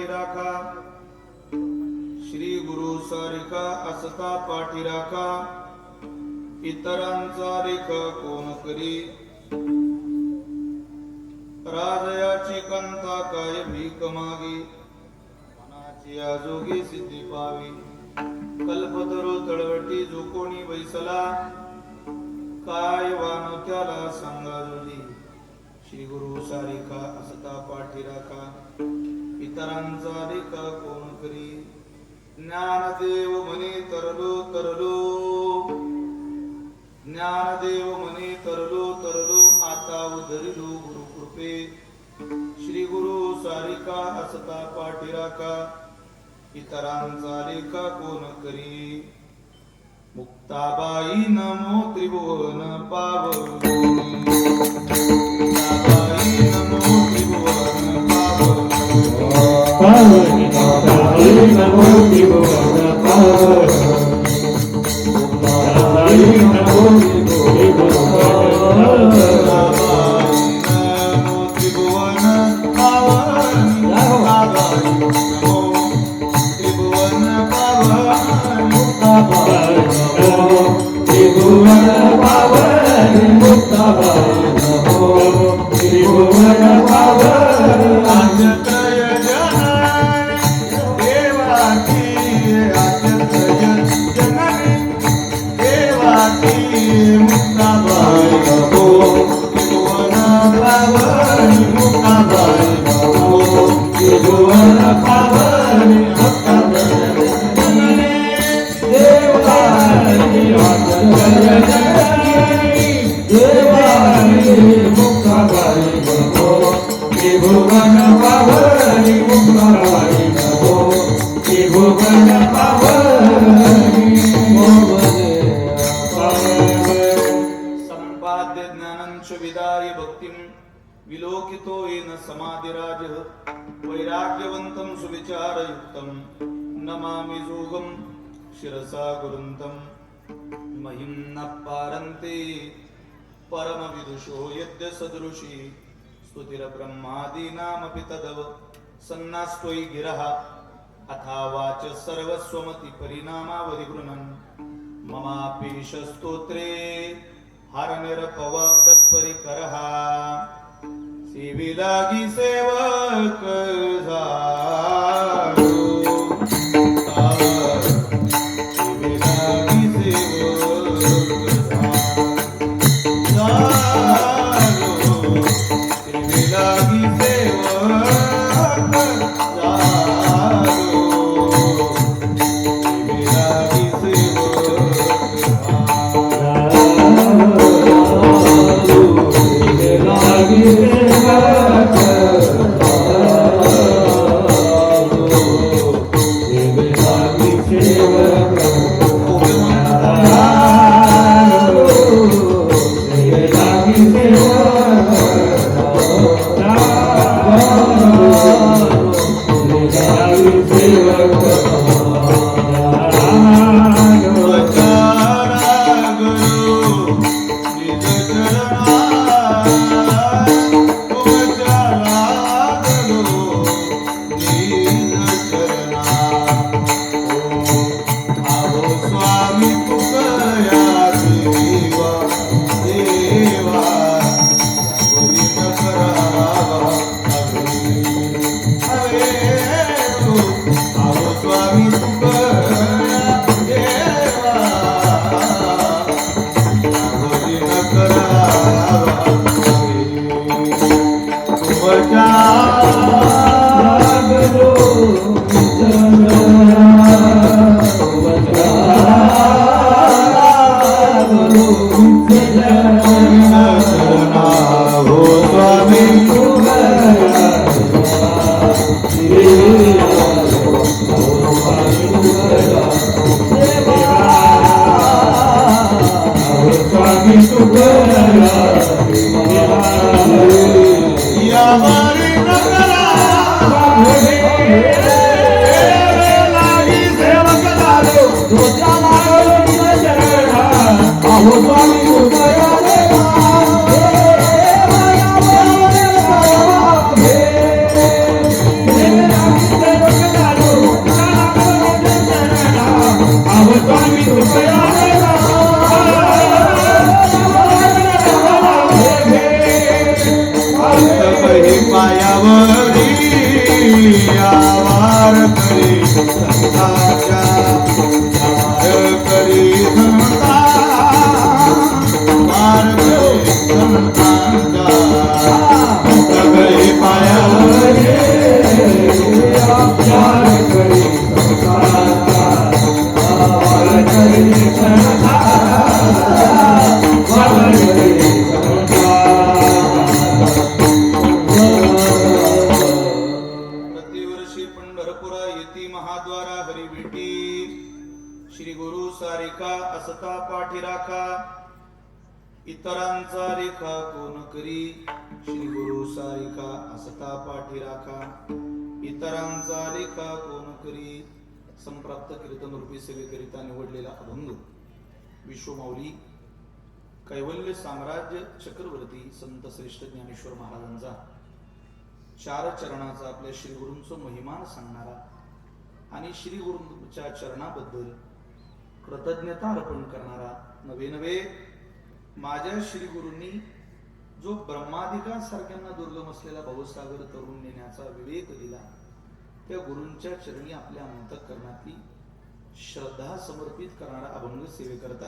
पाठी राखा श्री गुरु सारिका असता पाठी राखा इतरांचा रेख कोण करी? राजयाची कंता काय भीक मागी? मनाची आजोगी सिद्धी पावी. कल्पतरू तळवटी जो कोणी बैसला काय वानो त्याला सांगा जुली श्री गुरु सारिका असता पाठी राखा इतरांचा लेखा कोण करी? ज्ञानदेव म्हणे तरलो तरलो. ज्ञानदेव म्हणे तरलो तरलो. आता उधरिलो गुरु कृपे श्री गुरु सारिका असता पाठी राखा इतरांचा लेखा कोण करी? मुक्ताबाई नमो त्रिभुवन पावनी पावनी विलोकितो येन समाधिराज वैराग्यवन्तं सुविचारयुक्तं। नमामि जोगं शिरसा गुरुन्तं। महिं न पारन्ते परमविदुषो यद्यसदृशी। स्तुतिरब्रह्मादीनामपि तदव सन्नास्त्वयि गिरः। अथा वाच सर्वस्वमति परिणामावधि गृणन् ममापीश स्तोत्रे हरनिरपवाद सेवक झालो. Bye. Oh, मायावरी आवार करी सत्ताच्या सारिका असता पाठी राखा. इतरांचा रेखा कोण करी? श्री गुरु सारिका असता पाठी राखा. इतरांचा रेखा कोण करी? संप्राप्त कीर्तन रूपी सेवेकरिता निवडलेला अभंग. विश्वमाऊली कैवल्य साम्राज्य चक्रवर्ती संत श्रेष्ठ ज्ञानेश्वर महाराजांचा. चार चरणाचा आपल्या श्री गुरूंचं महिमान सांगणारा आणि श्री गुरूंच्या चरणाबद्दल कृतज्ञता अर्पण करणारा नवे नवे माझ्या श्री गुरूंनी जो ब्रह्मादिकांसारख्यांना दुर्गम असलेला भवसागर तरुण नेण्याचा विवेक दिला त्या गुरूंच्या चरणी आपल्या अंतकरणातली श्रद्धा समर्पित करणारा अभंग सेवेकरता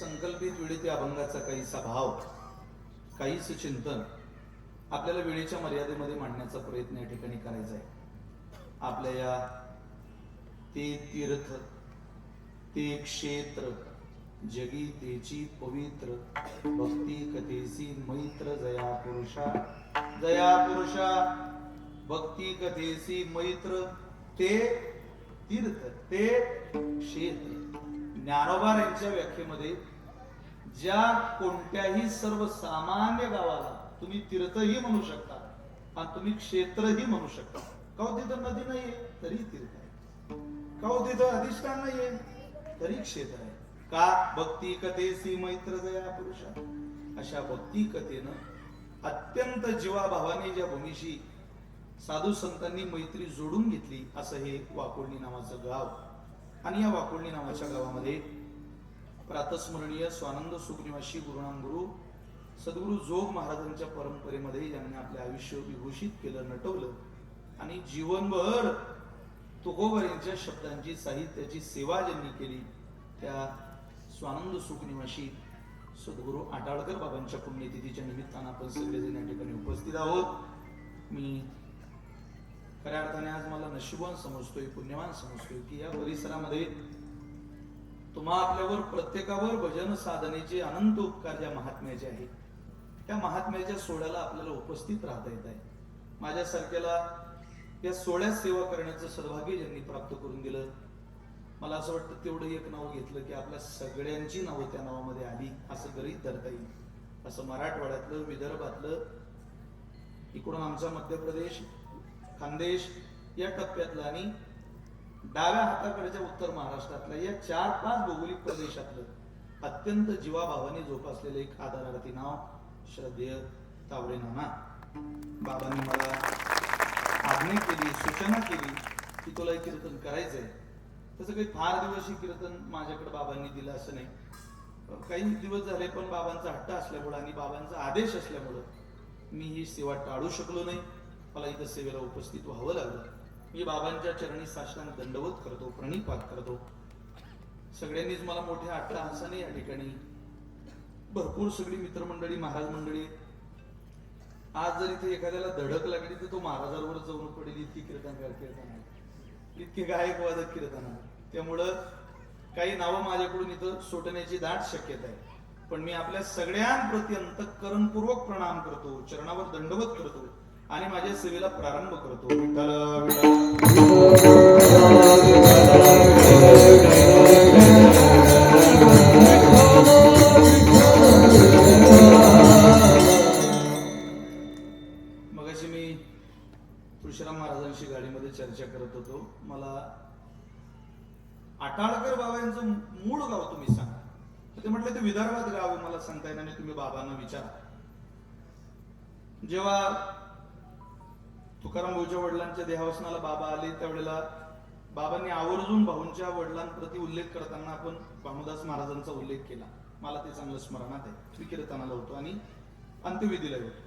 संकल्पित वेळी त्या अभंगाचा काहीसा भाव काहीच चिंतन आपल्याला वेळेच्या मर्यादेमध्ये मांडण्याचा प्रयत्न या ठिकाणी करायचा आहे. आपल्या या ते तीर्थ ते क्षेत्र जगी तेची पवित्र भक्ती कथेसी मैत्र जया पुरुषा जया पुरुषा भक्ती कथेसी मैत्र ते तीर्थ ते क्षेत्र. ज्ञानोबा यांच्या व्याख्येमध्ये ज्या कोणत्याही सर्वसामान्य गावाला तुम्ही तीर्थही म्हणू शकता आणि तुम्ही क्षेत्रही म्हणू शकता का तिथं नदी नाहीये तरी तीर्थ आहे. का तिथं अधिष्ठान नाहीये तरी क्षेत्र आहे. का? भक्ती कथेसी मैत्र जया पुरुषा. अशा भक्ती कथेनं अत्यंत जीवाभावाने ज्या भूमीशी साधू संतांनी मैत्री जोडून घेतली असं हे वाकोळणी नावाचं गाव. आणि या वाकोळणी नावाच्या गावामध्ये प्रातस्मरणीय स्वानंद सुखनिवासी गुरुनाम गुरु सद्गुरु जोग महाराजांच्या परंपरेमध्ये ज्यांनी आपले आयुष्य विभूषित केलं नटवलं. आणि जीवनभर तुकोबरींच्या शब्दांची साहित्याची सेवा ज्यांनी केली त्या स्वानंद सुखनिवासी सद्गुरु आटाळकर बाबांच्या पुण्यतिथीच्या निमित्तानं आपण सगळेजण या ठिकाणी उपस्थित आहोत. मी खऱ्या अर्थाने आज मला नशिबवान समजतोय पुण्यवान समजतोय की या परिसरामध्ये तुम्हा आपल्यावर प्रत्येकावर भजन साधनेचे अनंत उपकार ज्या महात्म्याचे आहेत. त्या महात्म्याच्या सोहळ्याला आपल्याला उपस्थित राहता येत आहे. माझ्यासारख्याला या सोहळ्यात सेवा करण्याचं सद्भाग्य ज्यांनी प्राप्त करून दिलं मला असं वाटतं तेवढं एक नाव घेतलं की आपल्या सगळ्यांची नावं त्या नावामध्ये आली असं गरीत धरता येईल. असं मराठवाड्यातलं विदर्भातलं इकडून आमचा मध्य प्रदेश खानदेश या टप्प्यातलं आणि डाव्या हाताकडच्या उत्तर महाराष्ट्रातल्या या चार पाच भौगोलिक प्रदेशातलं अत्यंत जीवाभावाने जोपासलेलं एक आदरार्थी नाव श्रद्धेय तावडे नाना. बाबांनी मला आज्ञा केली सूचना केली की तुला हे कीर्तन करायचंय. तसं काही फार दिवस हे कीर्तन माझ्याकडे बाबांनी दिलं असं नाही. काही दिवस झाले पण बाबांचा हट्ट असल्यामुळं आणि बाबांचा आदेश असल्यामुळं मी ही सेवा टाळू शकलो नाही. मला इथं सेवेला उपस्थित व्हावं लागलं. मी बाबांच्या चरणी साष्टांग दंडवत करतो प्रणिपात करतो. सगळ्यांनीच मला मोठ्या अट्टहासाने या ठिकाणी भरपूर सगळी मित्रमंडळी महाराज मंडळी आज जर इथे एखाद्याला धडक लागली तर तो महाराजांवर जाऊन पडेल इतकी कीर्तनकार कीर्तन आहे इतके गायक वादक कीर्तन आहे त्यामुळं काही नावं माझ्याकडून इथं सुटण्याची दाट शक्यता आहे. पण मी आपल्या सगळ्यांप्रती अंतःकरणपूर्वक प्रणाम करतो चरणावर दंडवत करतो. आणि माझ्या सेवेला प्रारंभ करतो. विठ्ठल मगाशी मी तुळशीराम महाराजांशी गाडीमध्ये चर्चा करत होतो. मला आटाळकर बाबा यांचं मूळ गाव तुम्ही सांगा. ते म्हटलं ते विदर्भात गाव मला सांगता येणार नाही तुम्ही बाबांना विचारा. जेव्हा तुकाराम भाऊच्या वडिलांच्या देहावसनाला बाबा आले त्यावेळेला बाबांनी आवर्जून भाऊंच्या वडिलांप्रती उल्लेख करताना आपण भानुदास महाराजांचा उल्लेख केला. मला ते चांगलं स्मरणात आहे. मी कीर्तनाला होतो आणि अंत्यविधीला होतो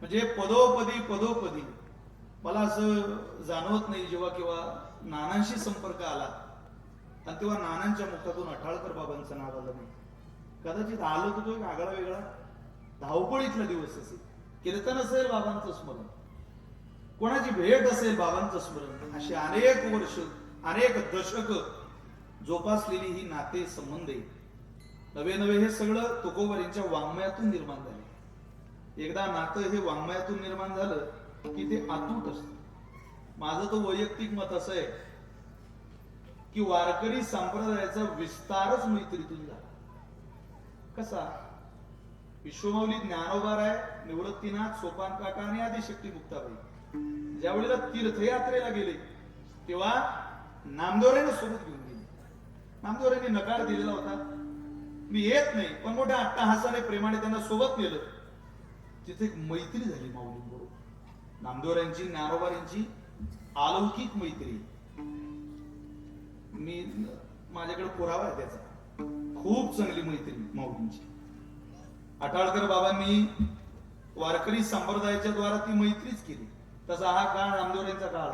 म्हणजे पदोपदी पदोपदी. मला असं जाणवत नाही जेव्हा किंवा नानांशी संपर्क आला आणि तेव्हा नानांच्या मुखातून अठाळकर बाबांचं नाव आलं नाही. कदाचित आलो तर तो एक आगळा वेगळा धावपळीतला दिवस असेल. कीर्तन असेल बाबांचं स्मरण. कोणाची भेट असेल बाबांचं स्मरण अशी अनेक वर्ष अनेक दशक जोपासलेली ही नाते संबंध आहे नवे नवे हे सगळं तुकोबारींच्या वाङ्मयातून निर्माण झाले. एकदा नातं हे वाङ्मयातून निर्माण झालं की ते अतूट असत. माझं तो वैयक्तिक मत असं आहे की वारकरी संप्रदायाचा विस्तारच मैत्रीतून झाला. कसा? विश्वमौली ज्ञानोबार आहे निवृत्तीनाथ सोपान काका आणि आदिशक्ती मुक्ताबाई ज्या वेळेला तीर्थयात्रेला गेले तेव्हा नामदोऱ्याने सोबत घेऊन गेले. नामदोऱ्याने नकार दिलेला होता. मी येत नाही पण मोठ्या अट्टहासाने प्रेमाने त्यांना सोबत नेलं. तिथे एक मैत्री झाली माऊलींबरोबर नामदेवरांची ज्ञानोबारांची अलौकिक मैत्री. मी माझ्याकडे पुरावा आहे त्याचा. खूप चांगली मैत्री माऊलींची. अटाळकर बाबांनी वारकरी संप्रदायाच्या द्वारा ती मैत्रीच केली. तसा हा काळ नामदेवरांचा काळ.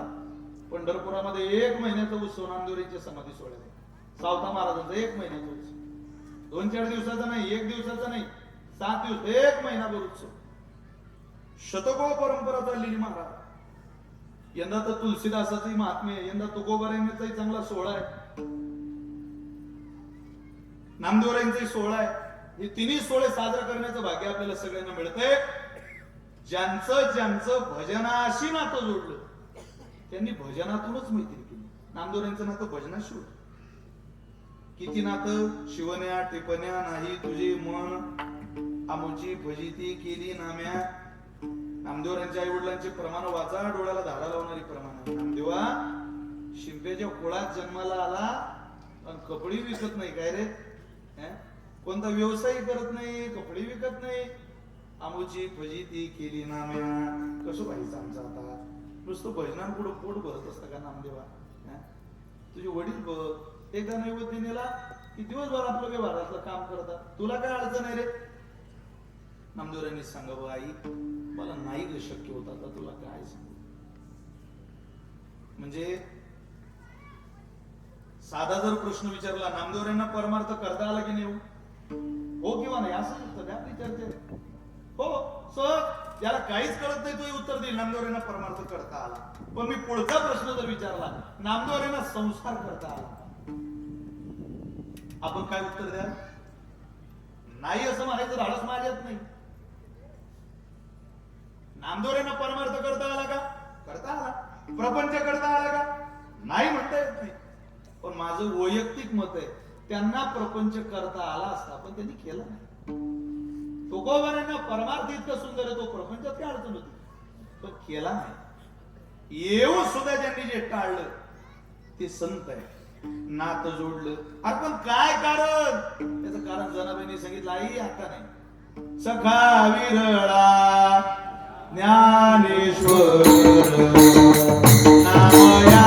पंढरपुरामध्ये एक महिन्याचा उत्सव नामदेवरांच्या समाधी सोहळ्यात आहे. सावता महाराजांचा एक महिन्याचा उत्सव. दोन चार दिवसाचा नाही एक दिवसाचा नाही सात दिवस एक महिनाभर उत्सव. शतको परंपरा चाललेली महाराज. यंदा तर तुलसीदासाची महात्म्य आहे. यंदा तुकोबारांचाही चांगला सोहळा आहे. नामदेवरांचाही सोहळा आहे. हे तिन्ही सोहळे साजरा करण्याचं भाग्य आपल्याला सगळ्यांना मिळतंय. ज्यांचं ज्यांचं भजनाशी नातं जोडलं त्यांनी भजनातूनच मैत्री केली. नामदेवरांचं नातं भजनाशी होत. किती नातं? शिवण्या टिपण्या नाही तुझे मन. आमची भजिती केली नाम्या. नामदेवरांच्या आई वडिलांचे प्रमाण वाचा डोळ्याला धारा लावणारी प्रमाण नामदेवा शिंप्याच्या कुळात जन्माला आला पण कपडे विकत नाही. काय रे? कोणता व्यवसाय करत नाही कपडे विकत नाही. आमुची फजिती केली नाम्या. कसं पाहिजे आमचं आता? नुसतं भजनान पुढं पोट भरत असतं का नामदेवा? तुझे वडील बघ एकदा नैवेद्य नेला की दिवसभर आपलं व्यवहारातलं काम करतात. तुला काय अडचण आहे रे? नामदेवरांनी सांगावं आई मला नाही ग शक्य होत आता तुला काय सांगू. म्हणजे साधा जर प्रश्न विचारला नामदेवरांना परमार्थ करता आला की नाही? हो? किंवा नाही? असं विचारते हो सहज त्याला काहीच कळत नाही तोही उत्तर देईल. नामदेवरेंना परमार्थ करता आला. पण मी पुढचा प्रश्न जर विचारला नामदेवरेंना संस्कार करता आला. आपण काय उत्तर द्या नाही असं म्हणायचं धाडस माझ्यात नाही. नामदोरेनं परमार्थ करता आला का? करता आला. प्रपंच करता आला का? नाही म्हणता येत नाही. पण माझं वैयक्तिक मत आहे त्यांना प्रपंच करता आला असता पण त्यांनी केला नाही. तुकोबारांना परमार्थ इतकं सुंदर आहे तो प्रपंचात काय अडचण होती? तो केला नाही. येऊन सुद्धा ज्यांनी जे टाळलं ते संत आहे. नात जोडलं. अरे पण काय कारण? त्याचं कारण जनाबाईने सांगितलं आई आता नाही. सखा विरळा ज्ञानेश्वर नामया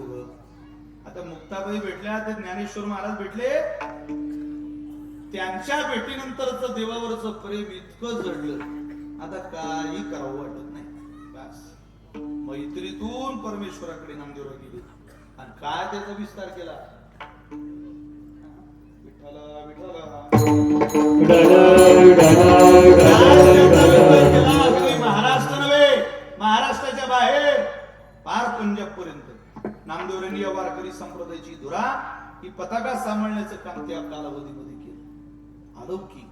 पूर्वक आता मुक्ताबाई भेटल्या ते ज्ञानेश्वर महाराज भेटले. त्यांच्या भेटीनंतरच देवावरच प्रेम इतकं जडलं. आता काही करावं वाटत नाही. बस. मैत्रीतून परमेश्वराकडे नामदेवरा गेले. आणि काय त्याचा विस्तार केला? विठ्ठला विठ्ठला. पर्यंत नामदेवरांनी या वारकरी संप्रदायाची धुरा ही पताका सांभाळण्याचं काम त्या कालावधीमध्ये केलं. अलौकिक.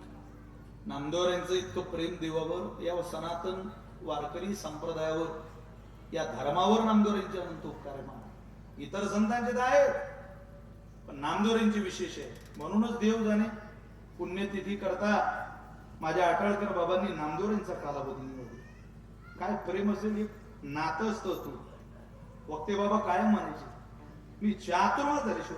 नामदेवरांचं इतकं प्रेम देवावर या सनातन वारकरी संप्रदायावर या धर्मावर नामदेवरांच्या म्हणतो उपकार इतर संतांचे तर आहेत पण नामदेवरांचे विशेष आहे म्हणूनच देव जाणे पुण्यतिथी करता माझ्या आटळकर बाबांनी नामदेवरांचा कालावधी निवडला. काय प्रेम असेल एक नातं असतं तू. वक्ते बाबा कायम म्हणायचे मी चातुर्मास झाल्याशिवाय